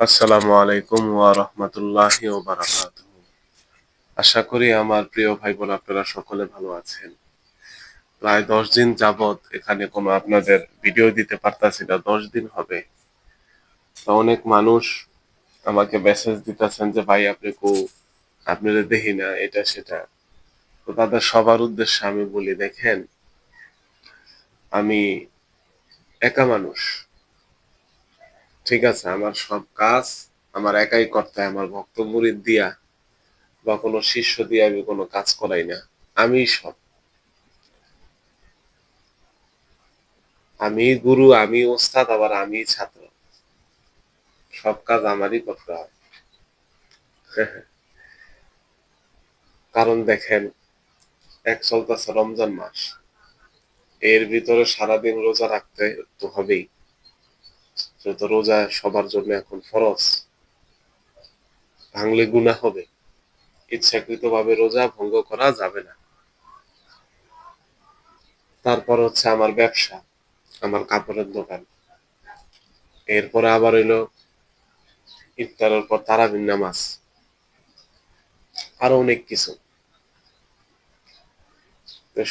আসসালামু আলাইকুম ওয়া রাহমাতুল্লাহি ওয়া বারাকাতুহু। আশা করি আমার প্রিয় ভাই বোন আপনারা সকলে ভালো আছেন। প্রায় দশ দিন যাবত এখানে কোনো আপনাদের ভিডিও দিতে পারতাছি না, দশ দিন হবে। তো অনেক মানুষ আমাকে মেসেজ দিতেছেন যে, ভাই, আপনি কো আপনারা দেখি না, এটা, সেটা। তো তাদের সবার উদ্দেশ্যে আমি বলি, দেখেন, আমি একা মানুষ ঠিক আছে, আমার সব কাজ, আমার একাই করতে, আমার ভক্ত মুরিদ দিয়া বা কোনো শিষ্য দিয়ে আমি কোনো কাজ করাই না। আমি সব। আমি গুরু, আমি ওস্তাদ, আবার আমি ছাত্র। সব কাজ আমারই করতে হয়। কারণ দেখেন, এক চলতেছে রমজান মাস। এর ভিতরে সারাদিন রোজা রাখতে তো হবেই। যেহেতু রোজা সবার জন্য এখন ফরজ, ভাঙলে গুণা হবে। ইচ্ছাকৃত ভাবে রোজা ভঙ্গ করা যাবে না। তারপর হচ্ছে আমার ব্যবসা, আমার কাপড়ের দোকান। এরপরে আবার হইল ইফতারের পর তারাবিন নামাজ। আরও অনেক কিছু।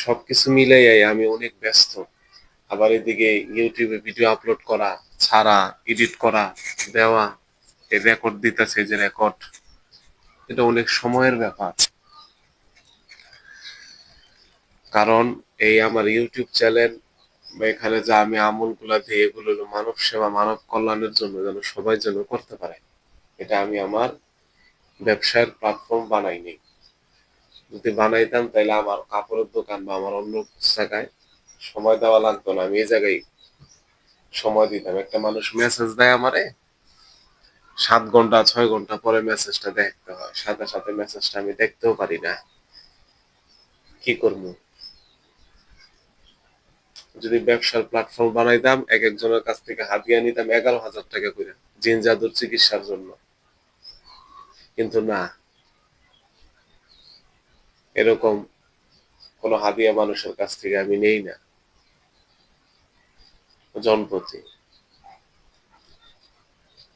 সবকিছু মিলাই আমি অনেক ব্যস্ত। আবার এদিকে ইউটিউবে ভিডিও আপলোড করা ছাড়া এডিট করা, দেওয়া এই রেকর্ড দিতেছে যে রেকর্ড এটা অনেক সময়ের ব্যাপার। কারণ এই আমার ইউটিউব চ্যানেল বা এখানে যা আমি আমলগুলা দিই এগুলো মানব সেবা, মানব কল্যাণের জন্য যেন সবাই যেন করতে পারে, এটা আমি আমার ব্যবসায়ের প্ল্যাটফর্ম বানাইনি। যদি বানাইতাম তাহলে আমার কাপড়ের দোকান বা আমার অন্য জায়গায় সময় দেওয়া লাগতো না, আমি এই জায়গায় সময় দিতাম। একটা মানুষ মেসেজ দেয় আমারে, সাত ঘণ্টা, ছয় ঘণ্টা পরে মেসেজটা দেখতে হয়। সাথে সাথে মেসেজটা আমি দেখতেও পারি না। কি করব? যদি ব্যবসার প্ল্যাটফর্ম বানাইতাম, এক একজনের কাছ থেকে হাতিয়া নিতাম এগারো হাজার টাকা করে জিন জাদুর চিকিৎসার জন্য। কিন্তু না। এরকম কোনো হাদিয়া মানুষের কাছ থেকে আমি নেই না। জনপ্রতি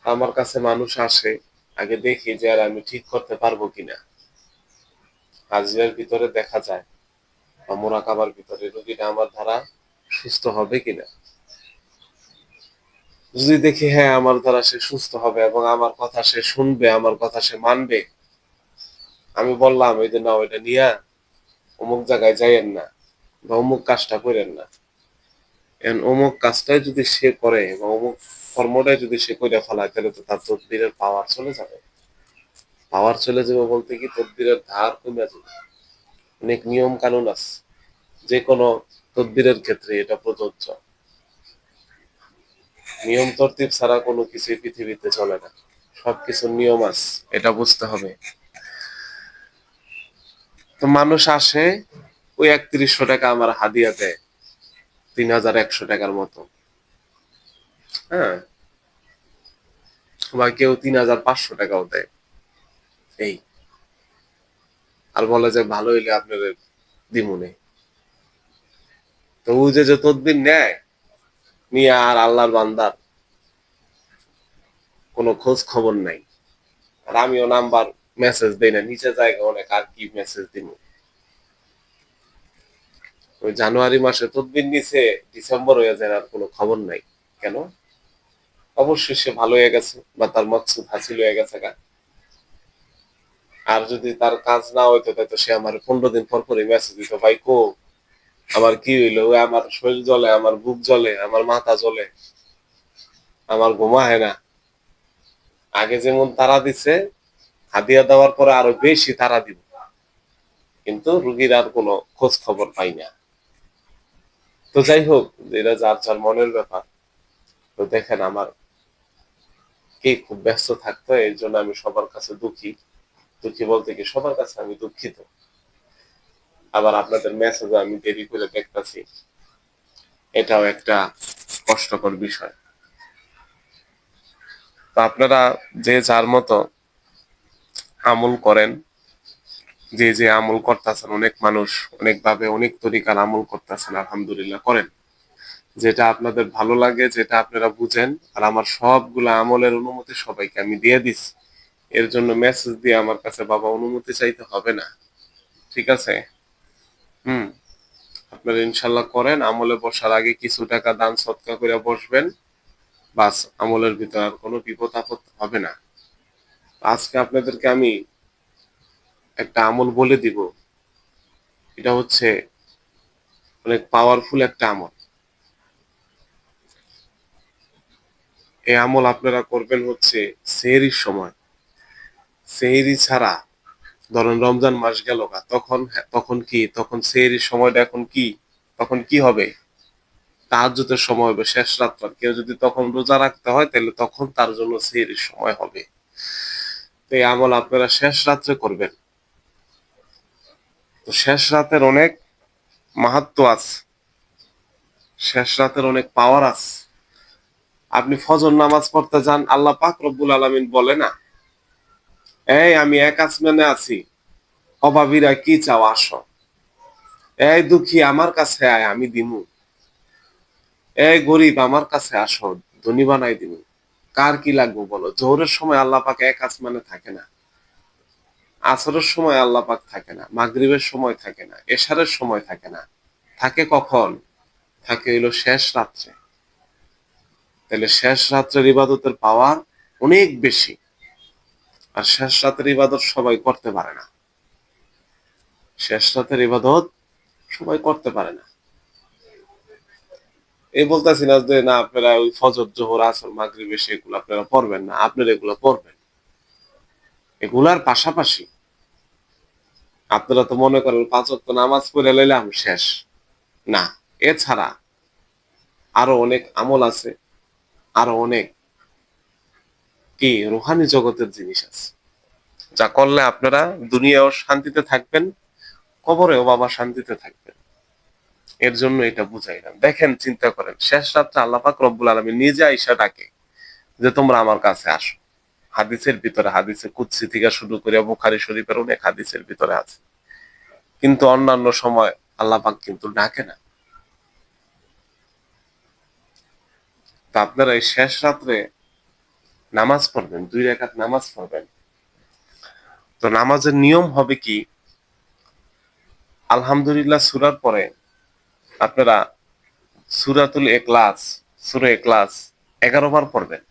আমার কাছে মানুষ আসে, আগে দেখি যে আর আমি ঠিক করতে পারব কিনা। হাজিরার ভিতরে দেখা যায়, বা মোরাকাবার ভিতরে রোগীটা আমার দ্বারা সুস্থ হবে কিনা। যদি দেখি হ্যাঁ আমার দ্বারা সে সুস্থ হবে এবং আমার কথা সে শুনবে, আমার কথা সে মানবে, আমি বললাম, এই যে না ওইটা নিয়ে, অমুক জায়গায় যাইয়েন না বা অমুক কাজটা করেন না। অমুক কাজটাই যদি সে করে বা অমুক কর্মটাই যদি সে করে ফেলায়, তাহলে তো তার তদবিরের পাওয়ার চলে যাবে। পাওয়ার চলে যাবে বলতে কি তদবিরের ধার কমে যাবে। অনেক নিয়ম কানুন আছে। যে কোনো তদবিরের ক্ষেত্রে এটা প্রযোজ্য। নিয়ম তরতিব ছাড়া কোনো কিছু পৃথিবীতে চলে না। সবকিছুর নিয়ম আছে, এটা বুঝতে হবে। তো মানুষ আসে, ওই একত্রিশশো টাকা আমার হাদিয়া দেয় তিন হাজার একশো টাকার মতো। হ্যাঁ? বা কেউ তিন হাজার পাঁচশো টাকাও দেয়। এই। আর বলে যে ভালো হইলে আপনার দিমুনে। তো যে যে তদবির নেয়, নিয়ে আর আল্লাহর বান্দার কোনো খোঁজ খবর নাই। আর আমিও নাম্বার মেসেজ দেই না, নিচে জায়গা অনেক আর কি মেসেজ দিব ওই জানুয়ারি মাসে তদবির নিচে ডিসেম্বর হয়ে যায় আর কোনো খবর নাই। কেন? অবশ্যই সে ভালো হয়ে গেছে বা তার মকসুদ হাসিল হয়ে গেছে গা। আর যদি তার কাজ না হইতো তো সে আমার পনেরো দিন পর পরে মেসেজ দিত, ভাই, কো, আমার কি হইল? আমার শরীর জ্বলে, আমার বুক জ্বলে, আমার মাথা জ্বলে, আমার ঘুমা হয় না। আগে যেমন তারা দিছে হাদিয়া দেওয়ার পরে আরও বেশি তারা দিব। কিন্তু রুগীর আর কোনো খোঁজ খবর পাই না। তো যাই হোক এটা যার যার মনের ব্যাপার। তো দেখেন আমার কে খুব ব্যস্ত থাকতো এই জন্য আমি সবার কাছে দুঃখী। দুঃখী বলতে কি, সবার কাছে আমি দুঃখিত। আবার আপনাদের মেসেজ আমি দেরি করে দেখতেছি, এটাও একটা কষ্টকর বিষয়। তো আপনারা যে যার মতো আমল করেন যে যে আমল করতেছেন, অনেক মানুষ অনেকভাবে অনেক তরিকার আমল করতেছেন, আলহামদুলিল্লাহ, করেন। যেটা আপনাদের ভালো লাগে, যেটা আপনারা বুঝেন, আর আমার সবগুলো আমলের অনুমতি সবাইকে আমি দিয়ে দিচ্ছি এর জন্য মেসেজ দিয়ে আমার কাছে বাবা অনুমতি চাইতে হবে না। ঠিক আছে? হুম। আপনারা ইনশাল্লাহ করেন, আমলে বসার আগে কিছু টাকা দান, সৎকা করে বসবেন। বাস, আমলের ভিতর আর কোনো বিপদ আপদ হবে না। আজকে আপনাদেরকে আমি একটা আমল বলে দিব। এটা হচ্ছে অনেক পাওয়ারফুল একটা আমল। এই আমল আপনারা করবেন হচ্ছে সেহরির সময়। সেহরি ছাড়া ধরেন রমজান মাস গেল তখন হ্যাঁ, তখন কি? তখন সেহরির সময়টা এখন কি? তখন কি হবে? তাহাজ্জুদের সময় হবে শেষ রাত্র কেউ যদি তখন রোজা রাখতে হয় তাহলে তখন তার জন্য সেহরির সময় হবে। তো এই আমল আপনারা শেষ রাত্রে করবেন। তো শেষ রাতের অনেক মাহাত্ম আছে। শেষ রাতের অনেক পাওয়ার আছে। আপনি ফজর নামাজ পড়তে যান, আল্লাহ পাক রব্বুল আলামিন বলে না, এই, আমি এক আসমানে আছি, অভাবীরা কি চাও, আসো। এই দুঃখী আমার কাছে আয়, আমি দিমু। এই গরিব আমার কাছে আসো, ধনী বানাই দিমু। কার কি লাগবে বলো? জোহরের সময় আল্লাহ পাক এক আসমানে থাকে না। আসরের সময় আল্লাহ পাক থাকে না, মাগরিবের সময় থাকে না, এশারের সময় থাকে না। থাকে কখন? থাকে হইল শেষ রাত্রে। তাহলে শেষ রাত্রের ইবাদতের পাওয়ার অনেক বেশি। আর শেষ রাতের ইবাদত সবাই করতে পারে না। শেষ রাতের ইবাদত সবাই করতে পারে না। এই বলতেছি না যে, না, আপনারা ওই ফজর, জোহর, আসর, মাগরিব, এসে এগুলো আপনারা পড়বেন না, আপনারা এগুলো পড়বেন। এগুলার পাশাপাশি আপনারা তো মনে করেন পাঁচ ওয়াক্ত নামাজ পড়ে লইলাম শেষ। না, এছাড়া আরও অনেক আমল আছে, আরও অনেক কি রুহানি জগতের জিনিস আছে। যা করলে আপনারা দুনিয়াও শান্তিতে থাকবেন, কবরেও বাবা শান্তিতে থাকবেন। এর জন্য এটা বুঝাইলাম দেখেন, চিন্তা করেন, শেষ রাত্রে আল্লাহ পাক রব্বুল আলমী নিজে আইসা ডাকে যে, তোমরা আমার কাছে আসো। হাদিসের ভিতরে, হাদিসে কুৎসি থেকে শুরু করে বুখারি শরীফের অনেক হাদিসের ভিতরে আছে। কিন্তু অন্যান্য সময় আল্লাহ পাক কিন্তু ডাকে না। তা আপনারা এই শেষ রাত্রে নামাজ পড়বেন, দুই রেখাত নামাজ পড়বেন। তো নামাজের নিয়ম হবে কি? আলহামদুলিল্লাহ সুরার পরে আপনারা সুরাতুল এক্লাস সুরে এক্লাস এগারো বার পড়বেন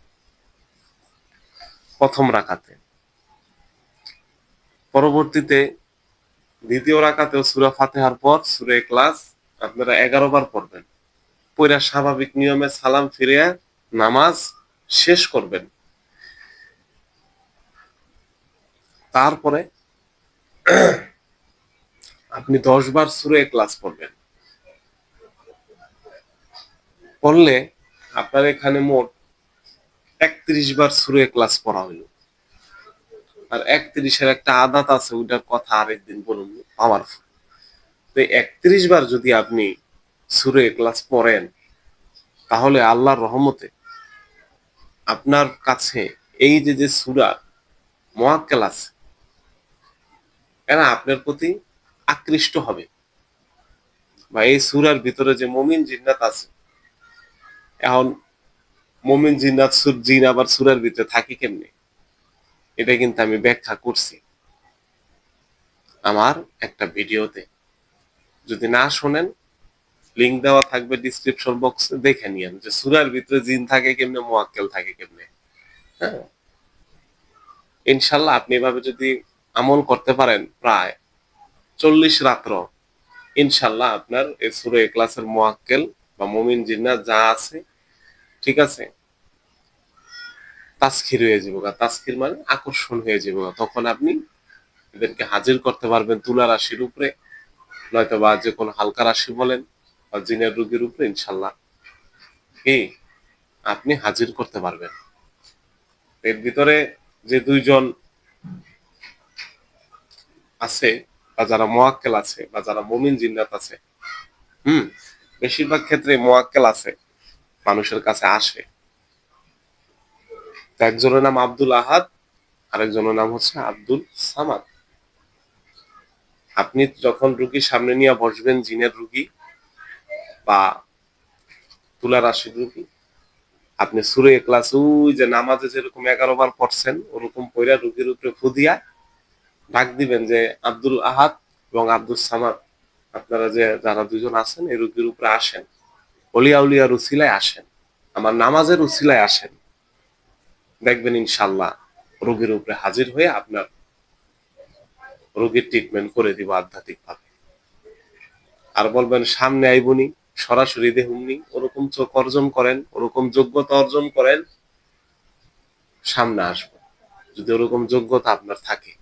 প্রথম রাখাতে পরবর্তীতে দ্বিতীয় রাখাতেও সুরা ফাতেহার পর সুরে ক্লাস আপনারা এগারো বার পড়বেন। পয়রা স্বাভাবিক নিয়মে সালাম ফিরে নামাজ শেষ করবেন। তারপরে আপনি দশ বার সুরে ক্লাস পড়বেন। পড়লে আপনার এখানে মোট একত্রিশ বার সুরে ক্লাস পড়া হইল। আর একত্রিশের একটা আদাত আছে, ওইটার কথা আরেকদিন বলুন পাওয়ারফুল তো একত্রিশ বার যদি আপনি সুরে ক্লাস পড়েন, তাহলে আল্লাহর রহমতে আপনার কাছে এই যে যে সুরা মোয়াক্কেল আছে এরা আপনার প্রতি আকৃষ্ট হবে? বা এই সুরার ভিতরে যে মমিন জিন্নাত আছে, এখন মমিন জিন্নাত সুর জিন আবার সুরার ভিতরে থাকি কেমনে? এটা কিন্তু আমি ব্যাখ্যা করছি। আমার একটা ভিডিওতে। যদি না শোনেন লিঙ্ক দেওয়া থাকবে ডিসক্রিপশন বক্সে দেখে নিয়েন যে সুরার ভিতরে জিন থাকে কেমনে, মোয়াক্কেল থাকে কেমনে। হ্যাঁ? ইনশাল্লাহ আপনি এভাবে যদি আমল করতে পারেন, প্রায় চল্লিশ রাত্র, ইনশাল্লাহ আপনার এই সুরে ক্লাসের মোয়াক্কেল বা মমিন জিন্নাত যা আছে, ঠিক আছে? তাস্কির হয়ে যাব তাস্কির মানে আকর্ষণ হয়ে যাব তখন আপনি এদেরকে হাজির করতে পারবেন তুলা রাশির উপরে। নয়তো বা যে কোনো হালকা রাশি বলেন বা জিনের রোগীর উপরে, ইনশাল্লাহ। আপনি হাজির করতে পারবেন। এর ভিতরে যে দুইজন আছে বা যারা মোয়াক্কেল আছে বা যারা মমিন জিন্নাত আছে, হুম, বেশিরভাগ ক্ষেত্রে মোয়াক্কেল আছে, মানুষের কাছে আসে। একজনের নাম আব্দুল আহাদ, আরেকজনের নাম হচ্ছে আব্দুল সামাদ। আপনি যখন রুগী সামনে নিয়ে বসবেন, জিনের রুগী বা তুলা রাশির রুগী, আপনি সুরে ক্লাস ওই যে নামাজে যেরকম এগারো বার পড়ছেন, ওরকম পয়রা রুগীর উপরে ফুদিয়া ডাক দিবেন যে, আব্দুল আহাদ এবং আব্দুল সামাদ, আপনারা যে, যারা দুজন আছেন, এই রুগীর উপরে আসেন। অলিয়া উলিয়ার উসিলায় আসেন। আমার নামাজের উসিলায় আসেন। দেখবেন ইনশাল্লাহ রোগীর উপরে হাজির হয়ে আপনার রোগীর ট্রিটমেন্ট করে দিব আধ্যাত্মিক ভাবে আর বলবেন, সামনে আইবনি, সরাসরি দেহুমনি ওরকম চোখ অর্জন করেন, ওরকম যোগ্যতা অর্জন করেন, সামনে আসব। যদি ওরকম যোগ্যতা আপনার থাকে।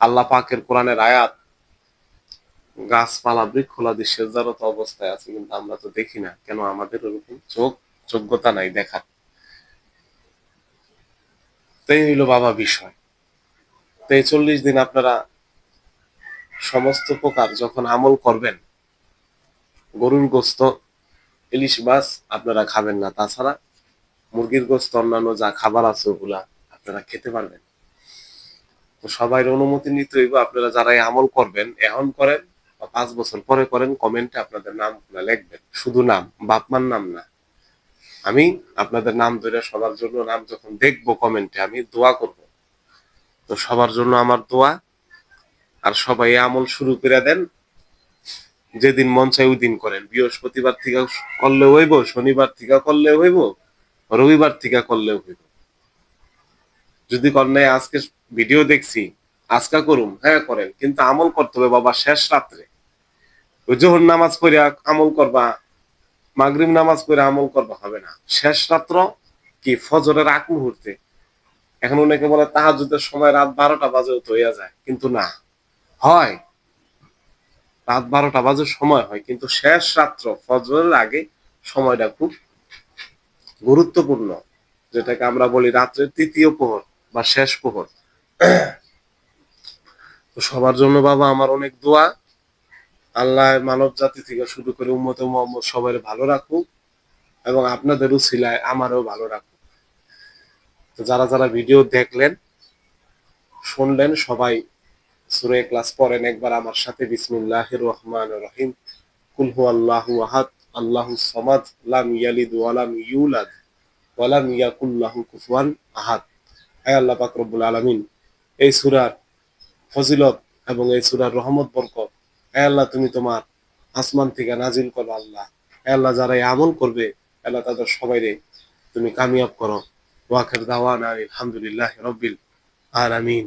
আল্লাহ পাকের কোরআনের আয়াত, গাছপালা, বৃক্ষলাদি সেজারত অবস্থায় আছে, কিন্তু আমরা তো দেখি না কেন আমাদের ওরকম চোখ, যোগ্যতা নাই দেখার। তাই হইল বাবা বিষয়। তো এই চল্লিশ দিন আপনারা সমস্ত প্রকার যখন আমল করবেন, গরুর গোস্ত, ইলিশ মাছ আপনারা খাবেন না। তাছাড়া মুরগির গোস্ত, অন্যান্য যা খাবার আছে ওগুলা আপনারা খেতে পারবেন। তো সবাই অনুমতি নিতে হইব, আপনারা যারা আমল করবেন, এখন করেন বা পাঁচ বছর পরে করেন, কমেন্টে আপনাদের নাম লিখবেন। শুধু নাম, বাপমার নাম না। আমি আপনাদের নাম ধরে সবার জন্য নাম যখন দেখব কমেন্টে, আমি দোয়া করব। তো সবার জন্য আমার দোয়া। আর সবাই আমল শুরু করে দেন। যেদিন মন চাই ওই দিন করেন। বৃহস্পতিবার থেকে করলে হইব, শনিবার থেকে করলে হইব, রবিবার থেকে করলেও হইব। যদি কন্যায় আজকে ভিডিও দেখছি, আজকা করুম হ্যাঁ করেন। কিন্তু আমল করতে হবে বাবা শেষ রাত্রে। ওই জোহর নামাজ পড়ে আমল করবা মাগরিব নামাজ পড়ে আমল করবা হবে না। শেষ রাত্র কি? ফজরের আগ মুহূর্তে। এখন অনেকে বলে তাহাজুদের সময় রাত বারোটা বাজেও তো হইয়া যায়। কিন্তু না। হয়। রাত বারোটা বাজে সময় হয়, কিন্তু শেষ রাত্র ফজরের আগে সময়টা খুব গুরুত্বপূর্ণ। যেটাকে আমরা বলি রাত্রের তৃতীয় প্রহর বা শেষ প্রহর। তো সবার জন্য বাবা, আমার অনেক দোয়া। আল্লাহ মানব জাতি থেকে শুরু করে উম্মতে মোহাম্মদ সবাই ভালো রাখুক এবং আপনাদেরও ছিলায় আমারও ভালো রাখুক। তো যারা যারা ভিডিও দেখলেন, শুনলেন, সবাই সুরে ক্লাস পড়েন একবার আমার সাথে। বিসমিল্লাহ রহমান রহিম। কুলহু আল্লাহু আহাদ, আল্লাহু সমাদ, লাম ইয়ালিদ ওয়ালাম ইউলাদ ওয়ালাম ইয়াকুল্লাহু কুফুয়ান আহাদ। আয় আল্লাহ পাক রব্বুল আলামিন, এই সুরার ফজিলত এবং এই সুরার রহমত, বরকত আল্লাহ, তুমি তোমার আসমান থেকে নাজিল করো আল্লাহ। আল্লাহ যারা আমল করবে, আল্লাহ তাদের সবাইরে তুমি কামিয়াব করো। ওয়াকের দাওয়ান আলহামদুলিল্লাহ রব্বিল আলামিন।